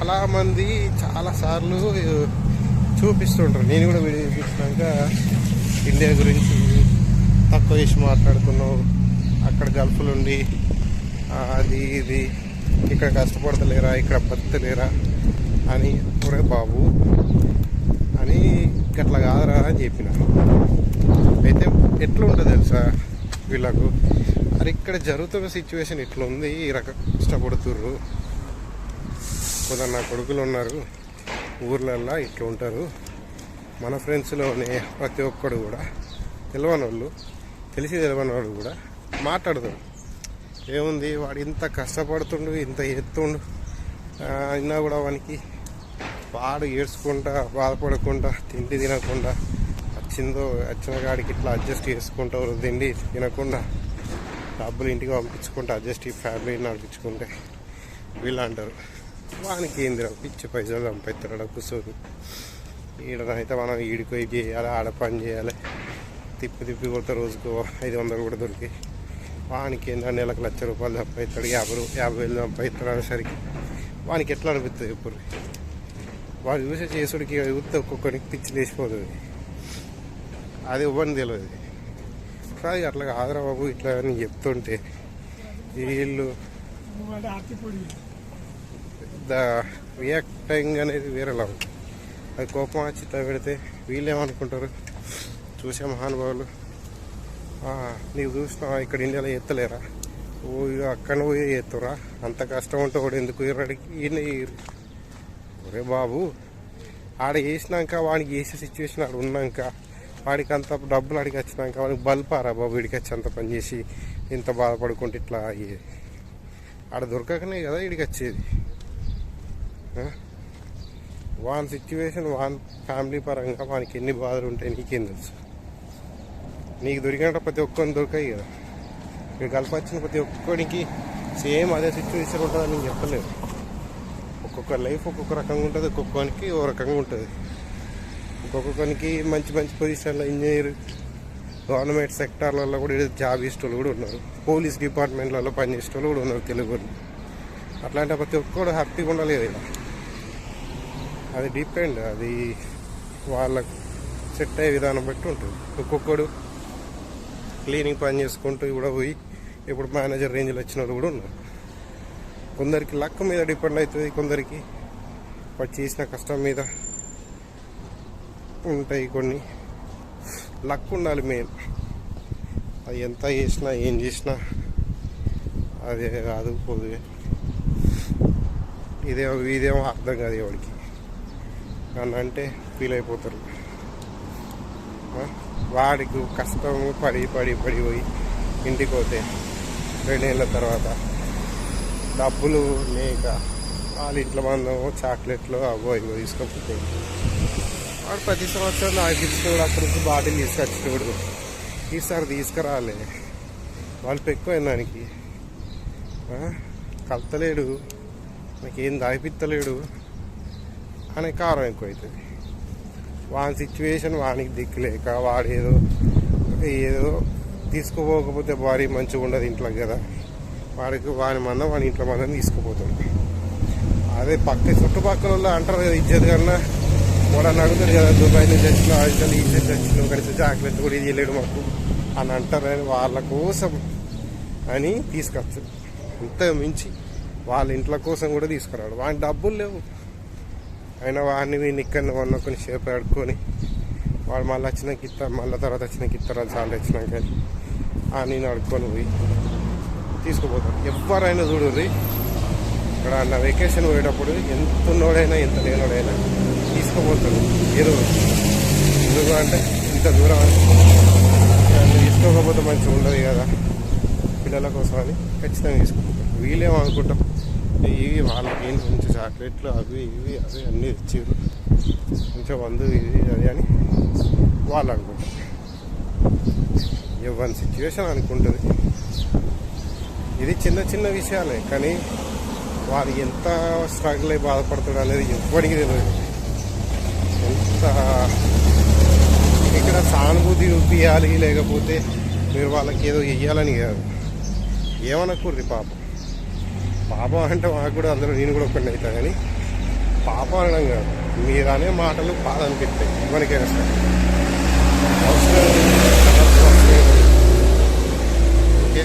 చాలామంది చాలాసార్లు చూపిస్తుంటారు. నేను కూడా వీడియో చూపించినాక ఇండియా గురించి తక్కువ చేసి మాట్లాడుకున్నావు. అక్కడ గల్ఫ్లు ఉండి అది ఇది. ఇక్కడ కష్టపడతలేరా? ఇక్కడ బతలేరా అని ఒరే బాబు అని గట్లా కాదురా అని చెప్పిన. అయితే ఎట్లా ఉంటుంది తెలుసా వీళ్ళకు? మరి ఇక్కడ జరుగుతున్న సిచ్యువేషన్ ఇట్లుంది ఉంది ఈ రకం కష్టపడుతుర్రు. కొందరు నా కొడుకులు ఉన్నారు. ఊర్లల్లో ఇట్లా ఉంటారు. మన ఫ్రెండ్స్లోనే ప్రతి ఒక్కడు కూడా తెలియని వాళ్ళు తెలిసి తెలియని వాళ్ళు కూడా మాట్లాడతారు. ఏముంది? వాడు ఇంత కష్టపడుతుండు ఇంత ఎత్తుండు. అయినా కూడా వానికి వాడు ఏడ్చుకుంటా బాధపడకుండా తిండి తినకుండా వచ్చిందో వచ్చిన కాడికి ఇట్లా అడ్జస్ట్ చేసుకుంటూ తిండి తినకుండా డబ్బులు ఇంటికి పంపించుకుంటే అడ్జస్ట్ ఫ్యామిలీని నడిపించుకుంటే వీళ్ళు అంటారు వానికి ఏంది పిచ్చి పైసలు సంపాదిస్తాడు కూర్చొని ఈడనైతే మనం ఈడిపోయి చేయాలి ఆడ పని చేయాలి. తిప్పి తిప్పి కొడితే రోజుకు ఐదు వందలు కూడా దొరికి వానికి ఏంటంటే నెలకు లక్ష రూపాయలు సంపాదిస్తాడు యాభై రూ యాభై వేలు సంపాదిస్తాడు అనేసరికి వానికి ఎట్లా అనిపిస్తుంది ఇప్పుడు? వాడు చూసే చేసుడికి చూస్తే ఒక్కొక్కడికి పిచ్చి లేచిపోతుంది. అది ఇవ్వని తెలియదు కాదు అట్లా కాదురా బాబు ఇట్లా అని చెప్తుంటే వీళ్ళు ద రియాక్టింగ్ అనేది వేరేలా ఉంటుంది అది కోపం వచ్చి పెడితే వీళ్ళేమనుకుంటారు? చూసే మహానుభావులు నీకు చూసినా ఇక్కడ ఇండియాలో ఎత్తలేరా? ఓ అక్కడ పోయి ఎత్తురా? అంత కష్టం ఉంటే వాడు ఎందుకు ఇరడికి ఈయన ఒరే బాబు ఆడ వేసినాక వాడికి వేసే సిచ్యువేషన్ ఆడ ఉన్నాక వాడికి అంత డబ్బులు అడిగి వచ్చినాక వాడికి బల్పారా బాబు? వీడికి వచ్చి అంత పని చేసి ఇంత బాధపడుకుంటే ఇట్లా అయ్యేది. ఆడ దొరకకనే కదా వీడికి వచ్చేది. వాన్ సిచ్యువేషన్ వాన్ ఫ్యామిలీ పరంగా వానికి ఎన్ని బాధలు ఉంటాయి నీకేం తెలుసు? నీకు దొరికినట్టు ప్రతి ఒక్కరిని దొరికాయి కదా. ఇక్కడ కలపచ్చిన ప్రతి ఒక్కడికి సేమ్ అదే సిచ్యువేషన్ ఉంటుందని నేను చెప్పలేదు ఒక్కొక్క లైఫ్ ఒక్కొక్క రకంగా ఉంటుంది ఒక్కొక్కరికి ఓ రకంగా ఉంటుంది. ఒక్కొక్కరికి మంచి మంచి పొజిషన్లో ఇంజనీర్ గవర్నమెంట్ సెక్టార్లలో కూడా జాబ్ ఇష్టలు కూడా ఉన్నారు. పోలీస్ డిపార్ట్మెంట్లలో పనిచేసే వాళ్ళు కూడా ఉన్నారు తెలుగు అట్లాంటి ప్రతి ఒక్కడు హ్యాపీగా ఉండాలి కదా. ఇలా అది డిపెండ్ అది వాళ్ళకు సెట్ అయ్యే విధానం బట్టి ఉంటుంది. ఒక్కొక్కడు క్లీనింగ్ పని చేసుకుంటూ కూడా పోయి ఇప్పుడు మేనేజర్ రేంజ్లో వచ్చిన వాళ్ళు కూడా ఉన్నారు కొందరికి లక్ మీద డిపెండ్ అవుతుంది కొందరికి వాడు చేసిన కష్టం మీద ఉంటాయి కొన్ని. లక్ ఉండాలి మెయిన్ అది ఎంత చేసినా ఏం చేసినా అదే కాదు పోదు ఇదేమో ఇదేమో అర్థం కాదు ఎవరికి. నన్ను అంటే ఫీల్ అయిపోతారు. వాడికి కష్టం పడి పడి పడి పోయి ఇంటికి పోతే రెండేళ్ళ తర్వాత డబ్బులు లేక వాళ్ళ ఇంట్లో మందము చాక్లెట్లు అవో ఇవో తీసుకపోతే వాడు ప్రతి సంవత్సరం నాకు ఇచ్చినప్పుడు అక్కడి నుంచి బాటిల్ తీసుకొచ్చినప్పుడు ఈసారి తీసుకురాలే. వాళ్ళు ఎక్కువైన దానికి. కలతలేడు. నాకేం దాయిపిత్తలేడు అనే కారం ఎక్కువైతుంది వాని సిచ్యువేషన్ వానికి దిక్కులేక వాడు ఏదో ఏదో తీసుకుపోకపోతే భారీ మంచిగా ఉండదు ఇంట్లో కదా. వాడికి వాని మందం వాని ఇంట్లో మందం తీసుకుపోతుంది. అదే పక్క చుట్టుపక్కల వాళ్ళు అంటారు కదా ఇచ్చేది కన్నా వాడని అని అడుగుతారు కదా దుబాయ్ నుంచి వచ్చిన అసలు ఈ నుంచి వచ్చిన కనీసం జాగ్రత్త కూడా ఇది లేడు మాకు అని అంటారు వాళ్ళ కోసం అని తీసుకొచ్చు అంత మించి వాళ్ళ ఇంట్ల కోసం కూడా తీసుకురాడు. వాని డబ్బులు లేవు. అయినా వాడిని వీడిని ఇక్కడ వన్న కొన్ని సేపు ఆడుకొని వాడు మళ్ళీ వచ్చిన గిత్త మళ్ళీ తర్వాత వచ్చిన ఇస్తారు చాలా వచ్చినాక ఆ నేను అడుక్కొని పోయి తీసుకుపోతారు ఎవరైనా చూడుర్రి ఇక్కడ నా వెకేషన్ పోయేటప్పుడు ఎంత ఉన్నోడైనా ఎంత లేనోడైనా తీసుకుపోతాడు. ఏదో ఎందుకు అంటే ఇంత దూరం తీసుకోకపోతే మంచిగా ఉండదు కదా పిల్లల కోసం అని ఖచ్చితంగా తీసుకుపోతారు వీళ్ళేమో అనుకుంటాం ఇవి వాళ్ళకి ఏంటి మంచి చాక్లెట్లు అవి ఇవి అవి అన్నీ ఇచ్చారు కొంచెం వందు ఇది అది అని వాళ్ళు అనుకుంటారు. ఇవ్వని సిచ్యువేషన్ అనుకుంటుంది. ఇది చిన్న చిన్న విషయాలే కానీ వాడు ఎంత స్ట్రగుల్ అయి బాధపడతాడు అనేది ఎవ్వడికి తెలియదు ఎంత ఇక్కడ సానుభూతి చూపించాలి లేకపోతే మీరు వాళ్ళకి ఏదో ఇవ్వాలని కాదు. ఏమనకూడదు పాపం. పాప అంటే మాకు కూడా అందరూ నేను కూడా ఒకటి అవుతా కానీ పాప అనడం కాదు. మీరు అనే మాటలు బాధ అనిపిస్తాయి ఎవరికైనా సరే. అవసరం ఓకే?